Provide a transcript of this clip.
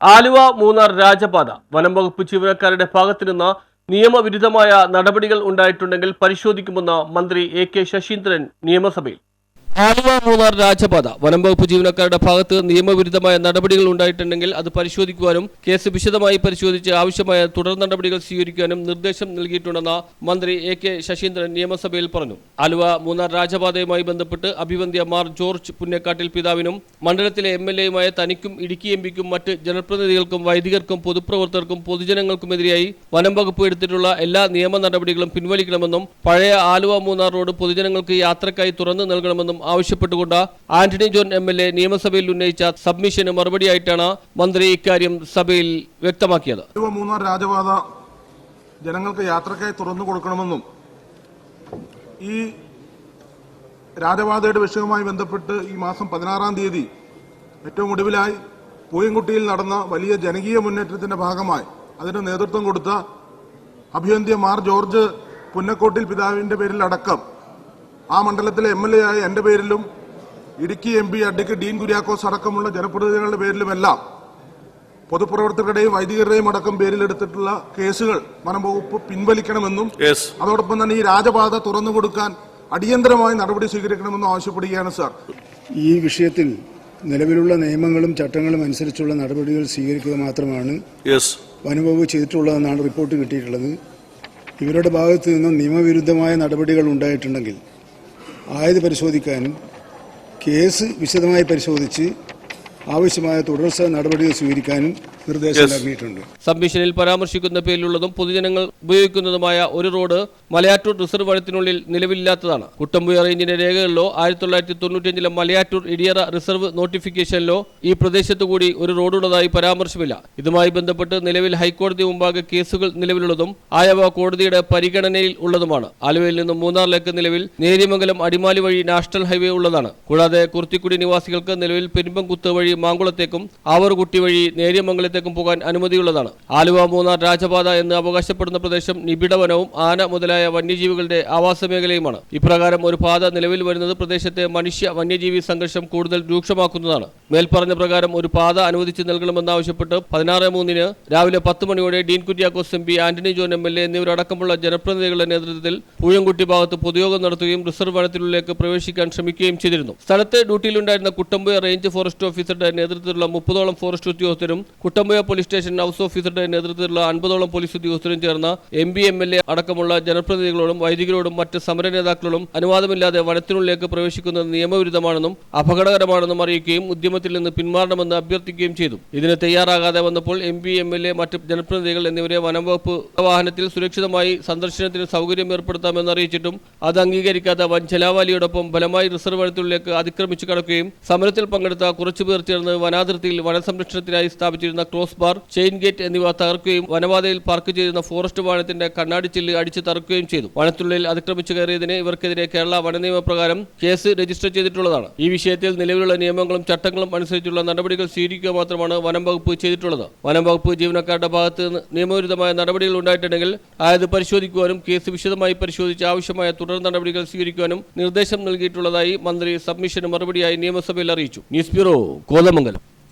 ആലുവ മൂന്നാർ രാജപാത വനം വകുപ്പ് ജീവനക്കാരുടെ ഭാഗത്തു നിന്ന് നിയമവിരുദ്ധമായ നടപടികൾ ഉണ്ടായിട്ടുണ്ടെങ്കിൽ പരിശോധിക്കുമെന്ന് മന്ത്രി എ കെ ശശീന്ദ്രൻ നിയമസഭയിൽ ആലുവ മൂന്നാർ രാജപാത വനം വകുപ്പ് ജീവനക്കാരുടെ ഭാഗത്ത് നിയമവിരുദ്ധമായ നടപടികൾ ഉണ്ടായിട്ടുണ്ടെങ്കിൽ അത് പരിശോധിക്കുവാനും കേസ് വിശദമായി പരിശോധിച്ച് ആവശ്യമായ തുടർ നടപടികൾ സ്വീകരിക്കാനും നിർദ്ദേശം നൽകിയിട്ടുണ്ടെന്ന് മന്ത്രി എ കെ ശശീന്ദ്രൻ നിയമസഭയിൽ പറഞ്ഞു. ആലുവ മൂന്നാർ രാജപാതയുമായി ബന്ധപ്പെട്ട് അഭിവന്ധ്യ മാർ ജോർജ് പുന്നക്കാട്ടിൽ പിതാവിനും മണ്ഡലത്തിലെ എം എൽ എയുമായ തനിക്കും ഇടുക്കി എം പിക്കും മറ്റ് ജനപ്രതിനിധികൾക്കും വൈദികർക്കും പൊതുപ്രവർത്തകർക്കും പൊതുജനങ്ങൾക്കുമെതിരായി വനം വകുപ്പ് എടുത്തിട്ടുള്ള എല്ലാ നിയമ നടപടികളും പിൻവലിക്കണമെന്നും പഴയ ആലുവ മൂന്നാർ റോഡ് പൊതുജനങ്ങൾക്ക് യാത്രക്കായി തുറന്നു നൽകണമെന്നും ആവശ്യപ്പെട്ടുകൊണ്ട് Antony John M L A നിയമസഭയിൽ ഉന്നയിച്ച സബ്മിഷന് മറുപടിയായിട്ടാണ് മന്ത്രി ഇക്കാര്യം സഭയിൽ വ്യക്തമാക്കിയത്. മൂന്നാർ രാജപാത ജനങ്ങൾക്ക് യാത്രക്കായി തുറന്നു കൊടുക്കണമെന്നും ഈ രാജപാതയുടെ വിഷയവുമായി ബന്ധപ്പെട്ട് ഈ മാസം പതിനാറാം തീയതി ഏറ്റവും ഒടുവിലായി പൂയംകുട്ടിയിൽ നടന്ന വലിയ ജനകീയ മുന്നേറ്റത്തിന്റെ ഭാഗമായി അതിന് നേതൃത്വം കൊടുത്ത അഭിവന്ധ്യ മാർ ജോർജ് പുന്നക്കോട്ടിൽ പിതാവിന്റെ പേരിൽ അടക്കം ആ മണ്ഡലത്തിലെ എം എൽ എ ആയ എന്റെ പേരിലും Idukki M P advocate Dean Kuriakose അടക്കമുള്ള ജനപ്രതിനിധികളുടെ പേരിലുമെല്ലാം പൊതുപ്രവർത്തകരുടെയും വൈദികരുടെയും അടക്കം പേരിലെടുത്തിട്ടുള്ള കേസുകൾ വനംവകുപ്പ് പിൻവലിക്കണമെന്നും അതോടൊപ്പം തന്നെ ഈ രാജപാത തുറന്നു കൊടുക്കാൻ അടിയന്തരമായി നടപടി സ്വീകരിക്കണമെന്നും ആവശ്യപ്പെടുകയാണ് സാർ ഈ വിഷയത്തിൽ നിലവിലുള്ള നിയമങ്ങളും ചട്ടങ്ങളും അനുസരിച്ചുള്ള നടപടികൾ സ്വീകരിക്കുക മാത്രമാണ് വനംവകുപ്പ് ചെയ്തിട്ടുള്ളതെന്നാണ് റിപ്പോർട്ട് കിട്ടിയിട്ടുള്ളത്. ഇവരുടെ ഭാഗത്ത് നിന്നും നിയമവിരുദ്ധമായ നടപടികൾ ഉണ്ടായിട്ടുണ്ടെങ്കിൽ ആയത് പരിശോധിക്കാനും കേസ് വിശദമായി പരിശോധിച്ച് ആവശ്യമായ തുടർച്ച നടപടികൾ സ്വീകരിക്കാനും നിർദ്ദേശം നൽകിയിട്ടുണ്ട്. സബ്മിഷനിൽ പരാമർശിക്കുന്ന പേരിലുള്ളതും പൊതുജനങ്ങൾ ഉപയോഗിക്കുന്നതുമായ ഒരു റോഡ് മലയാറ്റൂർ റിസർവ് വനത്തിനുള്ളിൽ നിലവിലില്ലാത്തതാണ്. കുട്ടമ്പുയ റേഞ്ചിന്റെ രേഖകളിലോ ആയിരത്തി തൊള്ളായിരത്തി തൊണ്ണൂറ്റിയഞ്ചിലെ മലയാറ്റൂർ ഇടിയറ റിസർവ് നോട്ടിഫിക്കേഷനിലോ ഈ പ്രദേശത്തു കൂടി ഒരു റോഡുള്ളതായി പരാമർശമില്ല. ഇതുമായി ബന്ധപ്പെട്ട് നിലവിൽ ഹൈക്കോടതി മുമ്പാകെ കേസുകൾ നിലവിലുള്ളതും ആയവ കോടതിയുടെ പരിഗണനയിൽ ഉള്ളതുമാണ്. ആലുവയിൽ നിന്നും മൂന്നാറിലേക്ക് നിലവിൽ നേര്യമംഗലം അടിമാലി വഴി നാഷണൽ ഹൈവേ ഉള്ളതാണ്. കൂടാതെ കുർത്തിക്കുടി നിവാസികൾക്ക് നിലവിൽ പെരുമ്പംകുത്ത് വഴി മാങ്കുളത്തേക്കും ആവറുകുട്ടി വഴി നേര്യമംഗലത്തേക്കും പോകാൻ അനുമതിയുള്ളതാണ്. ആലുവ മൂന്നാർ രാജപാത എന്ന് അവകാശപ്പെടുന്ന പ്രദേശം നിബിഡവനവും ആന മുതലായ വന്യജീവികളുടെ ആവാസ മേഖലയുമാണ്. ഇപ്രകാരം ഒരു പാത നിലവിൽ വരുന്നത് പ്രദേശത്തെ മനുഷ്യ വന്യജീവി സംഘർഷം കൂടുതൽ രൂക്ഷമാക്കുന്നതാണ്. മേൽപ്പറഞ്ഞ പ്രകാരം ഒരു പാത അനുവദിച്ച് നൽകണമെന്നാവശ്യപ്പെട്ട് പതിനാറ് മൂന്നിന് രാവിലെ പത്ത് മണിയോടെ Dean Kuriakose M P Antony John M L A എന്നിവരടക്കമുള്ള ജനപ്രതിനിധികളുടെ നേതൃത്വത്തിൽ പൂയംകുട്ടി ഭാഗത്ത് പൊതുയോഗം നടത്തുകയും റിസർവ് വനത്തിനുള്ളിലേക്ക് പ്രവേശിക്കാൻ ശ്രമിക്കുകയും ചെയ്തിരുന്നു. സ്ഥലത്ത് ഡ്യൂട്ടിയിലുണ്ടായിരുന്ന കുട്ടമ്പുയ റേഞ്ച് ഫോറസ്റ്റ് ഓഫീസറുടെ നേതൃത്വത്തിലുള്ള മുപ്പതോളം ഫോറസ്റ്റ് ഉദ്യോഗസ്ഥരും കുട്ടമ്പുയ പോലീസ് സ്റ്റേഷൻ ഹൗസ് ഓഫീസറുടെ നേതൃത്വത്തിലുള്ള അൻപതോളം പോലീസ് ഉദ്യോഗസ്ഥരും ചേർന്ന M P M L A അടക്കമുള്ള ജനപ്രതിനിധികളോടും വൈദികരോടും മറ്റ് സമര നേതാക്കളോടും അനുവാദമില്ലാതെ വനത്തിനുള്ളിലേക്ക് പ്രവേശിക്കുന്നത് നിയമവിരുദ്ധമാണെന്നും അപകടകരമാണെന്നും അറിയിക്കുകയും ഉദ്യമത്തിൽ നിന്ന് പിന്മാറണമെന്ന് അഭ്യർത്ഥിക്കുകയും ചെയ്തു. ഇതിന് തയ്യാറാകാതെ വന്നപ്പോൾ M P M L A മറ്റ് ജനപ്രതിനിധികൾ എന്നിവരെ വനംവകുപ്പ് വാഹനത്തിൽ സുരക്ഷിതമായി സന്ദർശനത്തിന് സൗകര്യം ഏർപ്പെടുത്താമെന്ന് അറിയിച്ചിട്ടും അത് അംഗീകരിക്കാത്ത വൻ ജലാവാലിയോടൊപ്പം ഫലമായി റിസർവ് വനത്തിലേക്ക് അതിക്രമിച്ചു കടക്കുകയും സമരത്തിൽ പങ്കെടുത്ത കുറച്ചുപേർ ചേർന്ന് വനാതിർത്തിയിൽ വനസംരക്ഷണത്തിനായി സ്ഥാപിച്ചിരുന്ന ക്രോസ് ബാർ ചെയിൻ ഗേറ്റ് എന്നിവ തകർക്കുകയും വനപാതയിൽ പാർക്ക് ചെയ്തിരുന്ന ഫോറസ്റ്റ് വാഹനത്തിന്റെ കണ്ണാടി ചില്ല് അടിച്ച് തറക്കുകയും ചെയ്തു. വനത്തിനുള്ളിൽ അതിക്രമിച്ചു കയറിയതിന് ഇവർക്കെതിരെ കേരള വനനിയമപ്രകാരം കേസ് രജിസ്റ്റർ ചെയ്തിട്ടുള്ളതാണ്. ഈ വിഷയത്തിൽ നിലവിലുള്ള നിയമങ്ങളും ചട്ടങ്ങളും അനുസരിച്ചുള്ള നടപടികൾ സ്വീകരിക്കുക മാത്രമാണ് വനം വകുപ്പ് ചെയ്തിട്ടുള്ളത്. വനം വകുപ്പ് ജീവനക്കാരുടെ ഭാഗത്ത് നിയമവിരുദ്ധമായ നടപടികൾ ഉണ്ടായിട്ടുണ്ടെങ്കിൽ ആയത് പരിശോധിക്കുവാനും കേസ് വിശദമായി പരിശോധിച്ച് ആവശ്യമായ തുടർ നടപടികൾ സ്വീകരിക്കുവാനും നിർദ്ദേശം നൽകിയിട്ടുള്ളതായി മന്ത്രി സബ്മിഷന് മറുപടിയായി നിയമസഭയിൽ അറിയിച്ചു. News bureau Kothamangalam.